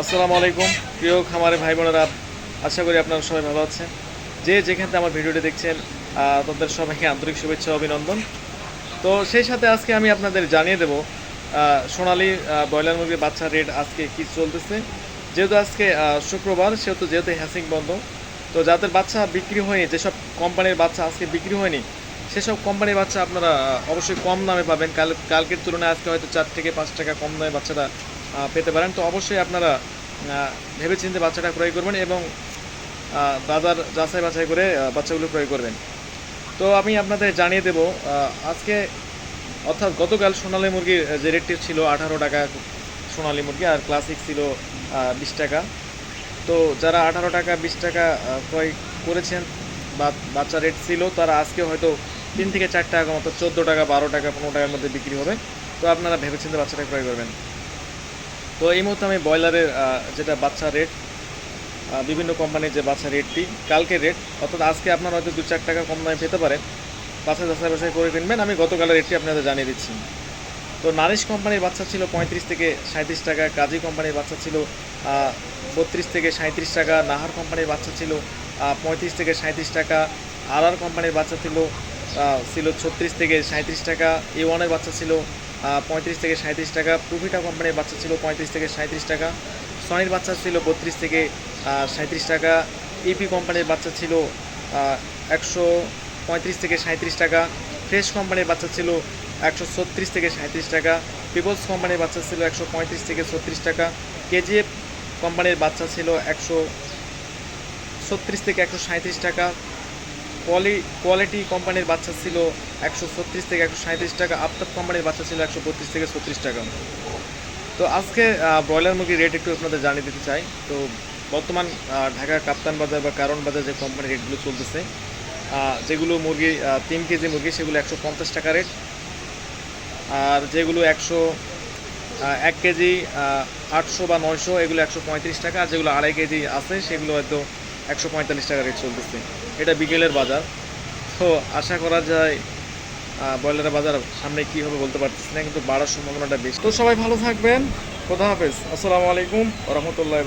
আসসালামু আলাইকুম। প্রিয় খামারে ভাই বোনেরা, আশা করি আপনারা সবাই ভালো আছেন। যে যেখান থেকে আমার ভিডিওটি দেখছেন তাদের সবাইকে আন্তরিক শুভেচ্ছা অভিনন্দন। তো সেই সাথে আজকে আমি আপনাদের জানিয়ে দেব সোনালি ব্রয়লার মুরগির বাচ্চা রেট আজকে কি চলতেছে। যেহেতু আজকে শুক্রবার, সেহেতু যেহেতু হ্যাসিং বন্ধ, তো যাদের বাচ্চা বিক্রি হয়নি, যেসব কোম্পানির বাচ্চা আজকে বিক্রি হয়নি, সেসব কোম্পানির বাচ্চা আপনারা অবশ্যই কম দামে পাবেন। কাল, কালকের তুলনায় আজকে হয়তো চার থেকে পাঁচ টাকা কম দামে বাচ্চাটা পেতে পারেন। তো অবশ্যই আপনারা আহ, ভেবেচিন্তে বাচ্চাটা ক্রয় করবেন এবং বাজার যাচাই বাছাই করে বাচ্চাগুলো ক্রয় করবেন। তো আমি আপনাদের জানিয়ে দেব আজকে অর্থাৎ গতকাল সোনালী মুরগির যে রেটটি ছিল আঠারো টাকা সোনালী মুরগি আর ক্লাসিক ছিল বিশ টাকা। তো যারা আঠারো টাকা বিশ টাকা ক্রয় করেছেন বাচ্চা রেট ছিল তারা আজকে হয়তো তিন থেকে চার টাকা মতো চোদ্দ টাকা বারো টাকা পনেরো টাকার মধ্যে বিক্রি হবে। তো আপনারা ভেবেচিন্তে বাচ্চাটা ক্রয় করবেন। তো এই মুহূর্তে আমি ব্রয়লারের যেটা বাচ্চা রেট বিভিন্ন কোম্পানির যে বাচ্চা রেটটি কালকের রেট অর্থাৎ আজকে আপনার হয়তো দু চার টাকা কম দামে পেতে পারেন। বাচ্চা যাচাই বাছাই করে কিনবেন। আমি গতকালের রেটটি আপনাদের জানিয়ে দিচ্ছি। তো নারিশ কোম্পানির বাচ্চা ছিল পঁয়ত্রিশ থেকে সাঁত্রিশ টাকা কাজী কোম্পানির বাচ্চা ছিল বত্রিশ থেকে সাঁত্রিশ টাকা নাহার কোম্পানির বাচ্চা ছিল পঁয়ত্রিশ থেকে সাঁত্রিশ টাকা আর আর কোম্পানির বাচ্চা ছিল ছিল ছত্রিশ থেকে সাঁত্রিশ টাকা এ ওয়ানের বাচ্চা ছিল পঁয়ত্রিশ থেকে সাঁত্রিশ টাকা। প্রফিটা কোম্পানির বাচ্চা ছিল পঁয়ত্রিশ থেকে সাঁত্রিশ টাকা। সনির বাচ্চা ছিল বত্রিশ থেকে সাঁত্রিশ টাকা। ইপি কোম্পানির বাচ্চা ছিল একশো পঁয়ত্রিশ থেকে সাঁত্রিশ টাকা। ফ্রেশ কোম্পানির বাচ্চা ছিল একশো ছত্রিশ থেকে সাঁত্রিশ টাকা। পিপলস কোম্পানির বাচ্চা ছিল একশো পঁয়ত্রিশ থেকে ছত্রিশ টাকা। কেজিএফ কোম্পানির বাচ্চা ছিল একশো ছত্রিশ থেকে একশো সাঁত্রিশ টাকা। কোয়ালি কোয়ালিটি কোম্পানির বাচ্চা ছিল একশো ছত্রিশ থেকে একশো সাঁত্রিশ টাকা আফতাব কোম্পানির বাচ্চা ছিল একশো বত্রিশ থেকে ছত্রিশ টাকা। তো আজকে ব্রয়লার মুরগির রেট একটু আপনাদের জানিয়ে দিতে চাই। তো বর্তমান ঢাকার কাপ্তান বাজার বা কারণ বাজার যে কোম্পানির রেটগুলো চলতেছে যেগুলো মুরগি তিন কেজি মুরগি, সেগুলো একশো পঞ্চাশ টাকা রেট আর যেগুলো একশো এক কেজি আটশো বা নয়শো, এগুলো একশো পঁয়ত্রিশ টাকা, আর যেগুলো আড়াই কেজি আছে, সেগুলো হয়তো একশো পঁয়তাল্লিশ টাকা রেট চলতেছে। এটা বিকেলের বাজার। তো আশা করা যায় ব্রয়লারের বাজার সামনে কী হবে বলতে পারতেছি না, কিন্তু বাড়ার সম্ভাবনাটা বেশি। তো সবাই ভালো থাকবেন। খোদা হাফেজ। আসসালামু আলাইকুম। রহমতুল্লাহ